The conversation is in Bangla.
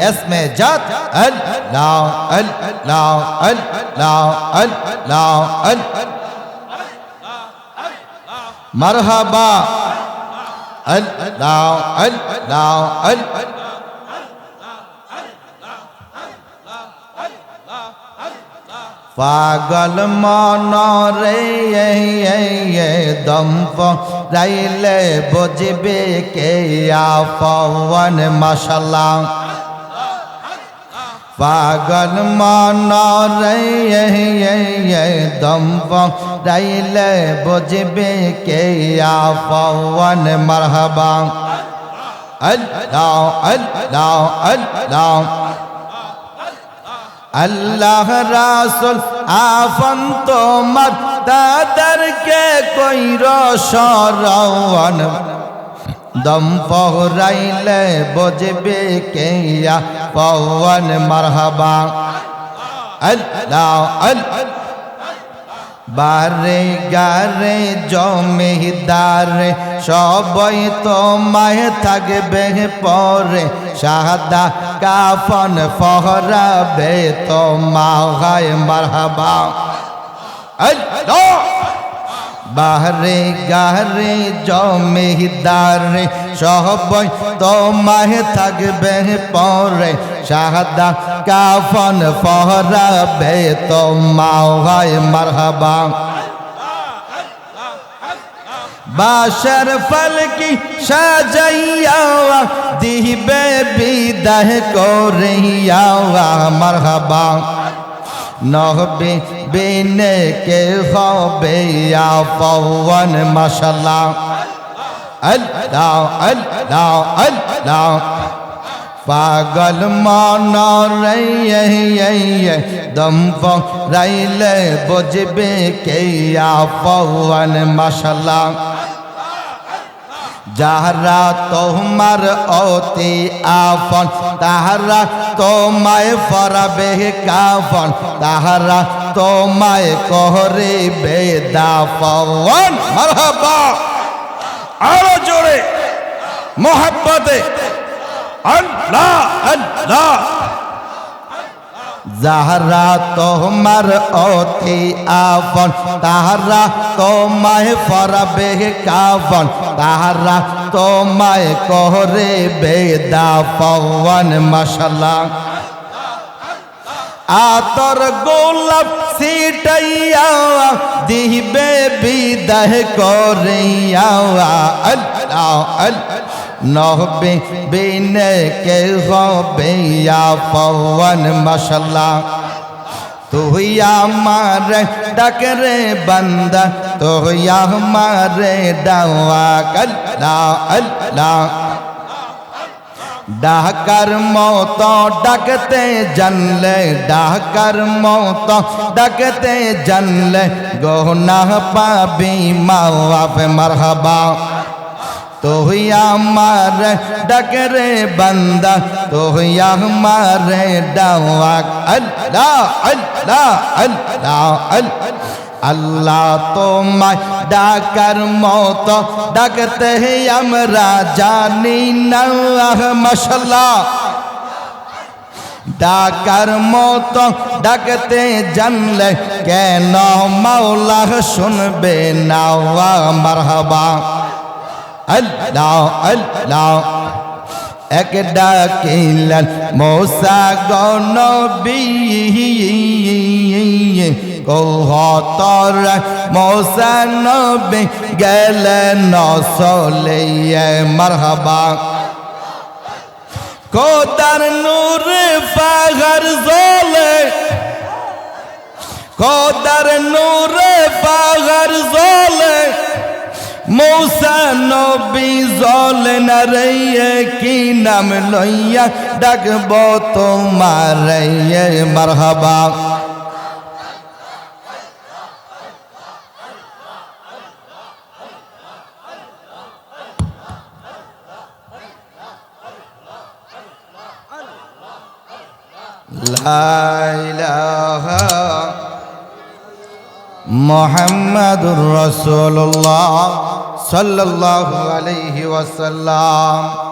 اسم جات الله الله الله الله مرحبا الله الله পাগল মন রে দম রাইলে বুঝবে কে পবন মশলা পাগল মন রে দম রাইলে বুঝবে কে পবন মরহবা আল্লাহ আল্লাহ আল্লাহ আল্লাহ রাসুল আফন তোমার তাদেরকে কইর সরওয়ান দম পহরাইলে বজবে কেয়া পবন মারহাবা। আল্লাহ আল্লাহ। বারে গারে জমিদারে সবই তো মায়ে থাকবে পরে। সাদা কাফন ফহরাবে তো মা হয় মারহাবা। আল্লাহ। বাহরে গারে জমিদারে সবই তো মায়ে থাকবে পরে। শাহাদা কাফন ফহরাবে তো মাওয়ায় মারহাবা। বাসর ফলকি সাজাইয়া দিবে বিদাহ করিয়া মারহাবা। নহবে বেনে কে হবে পবন মশলা আল্লাহ আল্লাহ আল্লাহ। পাগল মন রে দম রাইলে বুঝবে কে পবন মশলা যাহারা তোমার অতি আফন, তাহারা তোমায় ফরাবে কাফন, তাহারা তোমায় কহরে বেদা পবন মারহাবা! আরও জোরে। মোহাব্বতে। আল্লাহ আল্লাহ। যাহারা তোমার অতি আফন তাহারা তোমায় ফরাবে কাফন, তাহারা তোমায় কহরে বেদা পবন মশলা আতর গোলাপ সিটাইয়া দিবে বিদায় করিয়া, আল্লাহ আল্লাহ। নহবে বিনে কে হবে পবন মশলা তুই আমার ডাকরে বন্দা তুই আমার ডাওয়া কল্লা আল্লাহ ডাকার মত ডাকতে জানলে ডাকার মত ডাকতে জানলে গহনা পাবি মাওয়াফ মারহাবা তুই আমার ডাকরে বন্দা তুই আমার ডাওয়াক আল্লাহ আল্লাহ আল্লাহ আল্লাহ। আল্লাহ তোমায় ডাকার মত ডাকতে আমরা জানি না মশলা ডাকার মত ডাকতে জানলে কেন মাওলা শুনবে না মারহাবা। আল্লাহ আল্লাহ এক ডাকিলেন মৌসা গনবী কৌহতর মৌসা নবী গেলেন নসলে মারহাবা কোদার নূর পাগর জলে কোদার নূর মৌসা নবী জলে না রে কি নাম লইয়া ডাকব তোমার মারহাবা। মোহাম্মদুর রসুল্লাহ صلى الله عليه وسلم.